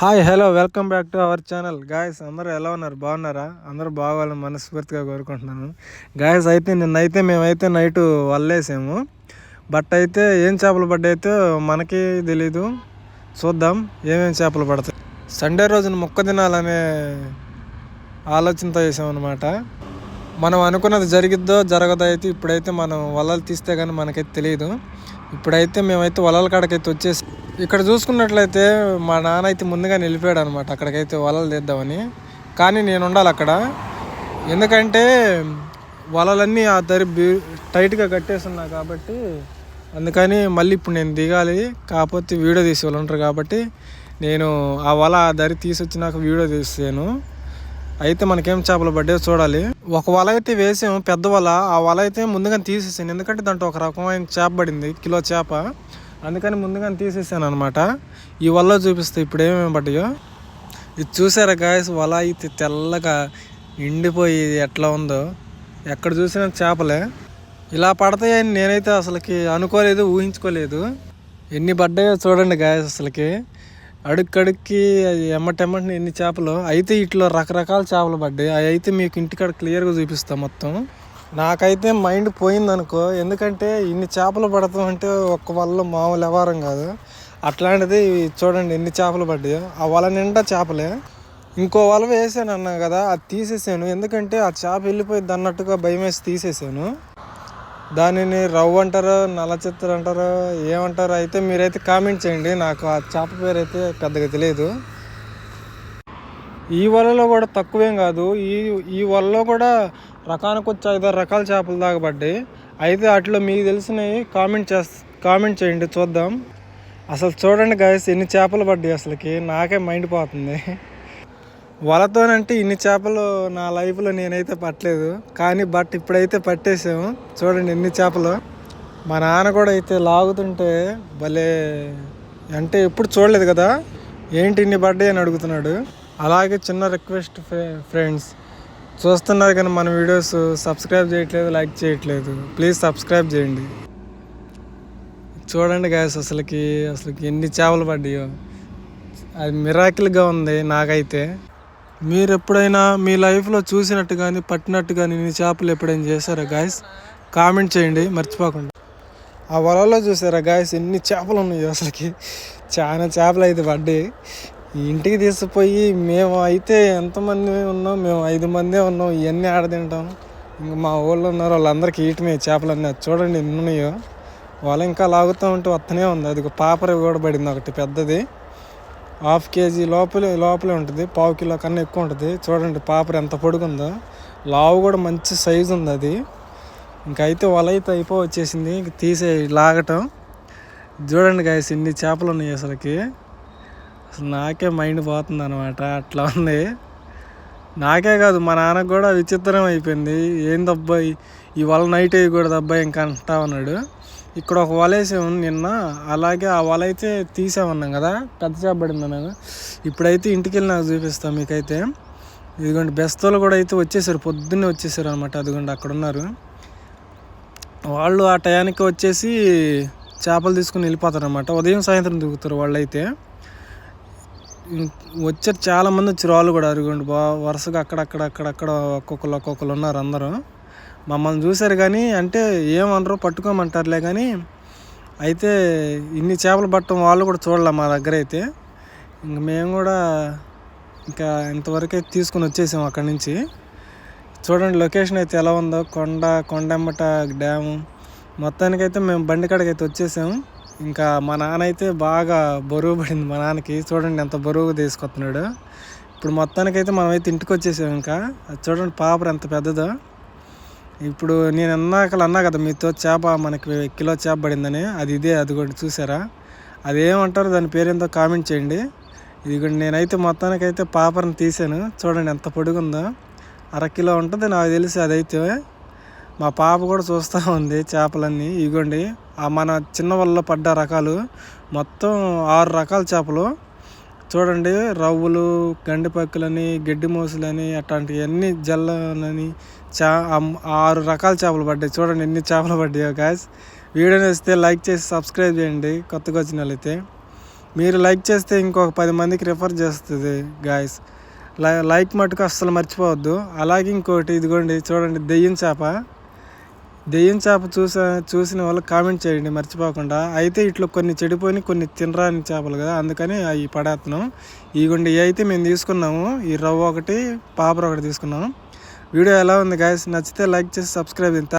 Hi hello welcome back to our channel guys అందరూ ఎలా ఉన్నారు? బాగున్నారా? అందరూ బాగోవాలని మనస్ఫూర్తిగా కోరుకుంటున్నాను. గాయస్ అయితే నిన్నైతే మేమైతే నైట్ వల్లేసాము. బట్ అయితే ఏం చేపలు పడ్డాయితే మనకి తెలీదు. చూద్దాం ఏమేమి చేపలు పడతాయి. సండే రోజున మొక్క తినాలనే ఆలోచనతో చేసామన్నమాట. మనం అనుకున్నది జరిగిద్దో జరగదో అయితే ఇప్పుడైతే మనం వలలు తీస్తే కానీ మనకైతే తెలియదు ఇప్పుడైతే మేమైతే వలల కాడకైతే వచ్చేసి ఇక్కడ చూసుకున్నట్లయితే మా నాన్న అయితే ముందుగా నిలిపాడు అనమాట అక్కడికైతే వలలు తీద్దామని. కానీ నేను ఉండాలి అక్కడ. ఎందుకంటే వలలన్నీ ఆ దరి టైట్గా కట్టేస్తున్నా కాబట్టి అందుకని మళ్ళీ ఇప్పుడు నేను దిగాలి. కాకపోతే వీడియో తీసే వాళ్ళు ఉంటారు కాబట్టి నేను ఆ వల ఆ దరి తీసుకొచ్చినాక వీడియో తీస్తాను. అయితే మనకేం చేపలు పడ్డే చూడాలి. ఒక వల అయితే వేసాము పెద్ద వల. ఆ వల అయితే ముందుగా తీసేసాను. ఎందుకంటే దాంట్లో ఒక రకమైన చేప పడింది కిలో చేప. అందుకని ముందుగా తీసేసాను అనమాట ఈ వలలో చూపిస్తే ఇప్పుడు ఏమేమి పడ్డాయో. ఇది చూసారా గాయస్ వల అయితే తెల్లగా ఎండిపోయి ఎట్లా ఉందో. ఎక్కడ చూసినా చేపలే. ఇలా పడతాయని నేనైతే అసలుకి అనుకోలేదు ఊహించుకోలేదు. ఎన్ని పడ్డాయో చూడండి గాయస్ అసలుకి. అడుక్కడుక్కి ఎమ్మటెమ్మటిని ఎన్ని చేపలు? అయితే ఇట్లా రకరకాల చేపలు పడ్డాయి. అవి అయితే మీకు ఇంటికాడ క్లియర్గా చూపిస్తాం మొత్తం. నాకైతే మైండ్ పోయిందనుకో ఎందుకంటే ఇన్ని చేపలు పడతాం అంటే ఒక్క వల్ల మామూలు వ్యవహారం కాదు. అట్లాంటిది చూడండి ఎన్ని చేపలు పడ్డాయో. ఆ వల నిండా చేపలే. ఇంకో వల వేసాను అన్నా కదా అది తీసేసాను. ఎందుకంటే ఆ చేప వెళ్ళిపోయింది అన్నట్టుగా భయం వేసి తీసేసాను. దానిని రవ్వ అంటారు నల్ల చిత్తరు అంటారు ఏమంటారు అయితే మీరైతే కామెంట్ చేయండి. నాకు ఆ చేప పేరు అయితే పెద్దగా తెలియదు ఈ వలలో కూడా తక్కువేం కాదు. ఈ ఈ వలలో కూడా రకానికి వచ్చి ఐదారు రకాల చేపలు దాకా పడ్డాయి అయితే వాటిలో మీకు తెలిసినవి కామెంట్ చేస్ కామెంట్ చేయండి చూద్దాం. అసలు చూడండి గాయస్ ఎన్ని చేపలు పడ్డాయి అసలుకి. నాకే మైండ్ పోతుంది. వలతోనంటే ఇన్ని చేపలు నా లైఫ్లో నేనైతే పట్టలేదు. కానీ బట్ ఇప్పుడైతే పట్టేసాము చూడండి ఎన్ని చేపలు. మా నాన్న కూడా అయితే లాగుతుంటే భలే అంటే ఎప్పుడు చూడలేదు కదా. ఏంటి ఇన్ని పడ్డాయి అని అడుగుతున్నాడు. అలాగే చిన్న రిక్వెస్ట్ ఫ్రెండ్స్ చూస్తున్నారు కానీ మన వీడియోస్ సబ్స్క్రైబ్ చేయట్లేదు లైక్ చేయట్లేదు. ప్లీజ్ సబ్స్క్రైబ్ చేయండి. చూడండి గాయస్ అసలుకి అసలుకి ఎన్ని చేపలు పడ్డాయో. అది మిరాకిల్గా ఉంది నాకైతే. మీరు ఎప్పుడైనా మీ లైఫ్లో చూసినట్టు కానీ పట్టినట్టు కానీ ఇన్ని చేపలు ఎప్పుడైనా చేశారా గాయస్? కామెంట్ చేయండి మర్చిపోకుండా. ఆ వలలో చూసారా గాయస్? ఎన్ని చేపలు ఉన్నాయి అసలుకి? చాలా చేపలు అయితే పడ్డాయి. ఇంటికి తీసుకుపోయి మేము అయితే ఎంతమంది ఉన్నాం? మేము ఐదు మందే ఉన్నాం. ఇవన్నీ ఆడ తింటాం. ఇంకా మా ఊళ్ళో ఉన్నారు వాళ్ళందరికీ ఈటమే చేపలన్నీ అది చూడండి ఎన్ని ఉన్నాయో. వాళ్ళు ఇంకా లాగుతూ ఉంటే వస్తూనే ఉంది. అది ఒక పాపర కూడా పడింది ఒకటి పెద్దది. హాఫ్ కేజీ లోపలే లోపలే ఉంటుంది. పావు కిలో కన్నా ఎక్కువ ఉంటుంది. చూడండి పాపర ఎంత పొడుగుందో. లావు కూడా మంచి సైజు ఉంది అది. ఇంకా అయితే వల అయితే అయిపో వచ్చేసింది ఇంక తీసే లాగటం. చూడండి గాయస్ ఇన్ని చేపలు ఉన్నాయి అసలుకి. అసలు నాకే మైండ్ పోతుంది అనమాట అట్లా ఉంది. నాకే కాదు మా నాన్నకు కూడా విచిత్రం అయిపోయింది. ఏందబ్బాయి ఈ వల నైట్ అయ్యకూడదు అబ్బాయి ఇంకా అంటా ఉన్నాడు. ఇక్కడ ఒక వల వేసాము నిన్న. అలాగే ఆ వల అయితే తీసామన్నాం కదా పెద్ద చేప పడింది అన్నాను ఇప్పుడైతే ఇంటికి వెళ్ళి నాకు చూపిస్తాను మీకైతే. ఇదిగోండి బెస్తలు కూడా అయితే వచ్చేసారు పొద్దున్నే వచ్చేసారు అనమాట అదిగోండి అక్కడ ఉన్నారు. వాళ్ళు ఆ టయానికి వచ్చేసి చేపలు తీసుకుని వెళ్ళిపోతారు అనమాట ఉదయం సాయంత్రం దిగుతారు వాళ్ళైతే. వచ్చారు చాలామంది వచ్చారు వాళ్ళు కూడా అదిగోండి బా వరుసగా అక్కడక్కడ అక్కడక్కడ ఒక్కొక్కరు ఒక్కొక్కరు ఉన్నారు అందరూ. మమ్మల్ని చూశారు కానీ అంటే ఏమనరు పట్టుకోమంటారులే కానీ అయితే ఇన్ని చేపలు పట్టడం వాళ్ళు కూడా చూడలే మా దగ్గర అయితే. ఇంక మేము కూడా ఇంకా ఇంతవరకే తీసుకుని వచ్చేసాం అక్కడి నుంచి. చూడండి లొకేషన్ అయితే ఎలా ఉందో. కొండ కొండెమ్మట డ్యాము. మొత్తానికైతే మేము బండి కాడికి అయితే వచ్చేసాము ఇంకా మా నాన్న అయితే బాగా బరువు పడింది మా నాన్నకి. చూడండి ఎంత బరువు తీసుకొస్తున్నాడు. ఇప్పుడు మొత్తానికైతే మనమైతే ఇంటికి వచ్చేసాము ఇంకా. అది చూడండి పాపర్ ఎంత పెద్దదో. ఇప్పుడు నేను అన్నాకలు అన్నా కదా మీతో చేప మనకి కిలో చేప పడిందని అది ఇదే అది కూడా చూసారా? అది ఏమంటారు దాని పేరేంతో కామెంట్ చేయండి. ఇదిగోండి నేనైతే మొత్తానికైతే పాపర్ని తీసాను చూడండి ఎంత పొడుగుందో. అర కిలో ఉంటుంది నాకు తెలిసి అదైతే. మా పాప కూడా చూస్తూ ఉంది చేపలన్నీ. ఇగోండి మన చిన్న వాళ్ళలో పడ్డ రకాలు మొత్తం ఆరు రకాల చేపలు. చూడండి రవ్వులు గండిపక్కులని గడ్డి మోసులని అట్లాంటివన్నీ జల్లని చా ఆరు రకాల చేపలు పడ్డాయి. చూడండి ఎన్ని చేపలు పడ్డాయో గాయస్ వీడియోని వస్తే లైక్ చేసి సబ్స్క్రైబ్ చేయండి కొత్తగా వచ్చిన వాళ్ళైతే మీరు లైక్ చేస్తే ఇంకొక పది మందికి రిఫర్ చేస్తుంది గాయస్ లైక్ మటుకు అస్సలు మర్చిపోవద్దు. అలాగే ఇంకోటి ఇదిగోండి చూడండి దెయ్యం చేప. దెయ్యం చేప చూసా చూసిన వాళ్ళు కామెంట్ చేయండి మర్చిపోకుండా. అయితే ఇట్లా కొన్ని చెడిపోయి కొన్ని తినరాని చేపలు కదా అందుకని అవి పడేస్తున్నాం ఇగోండి ఇవి అయితే మేము తీసుకున్నాము ఈ రవ్వ ఒకటి పాపర్ ఒకటి తీసుకున్నాము వీడియో ఎలా ఉంది గాయస్ నచ్చితే లైక్ చేసి సబ్స్క్రైబ్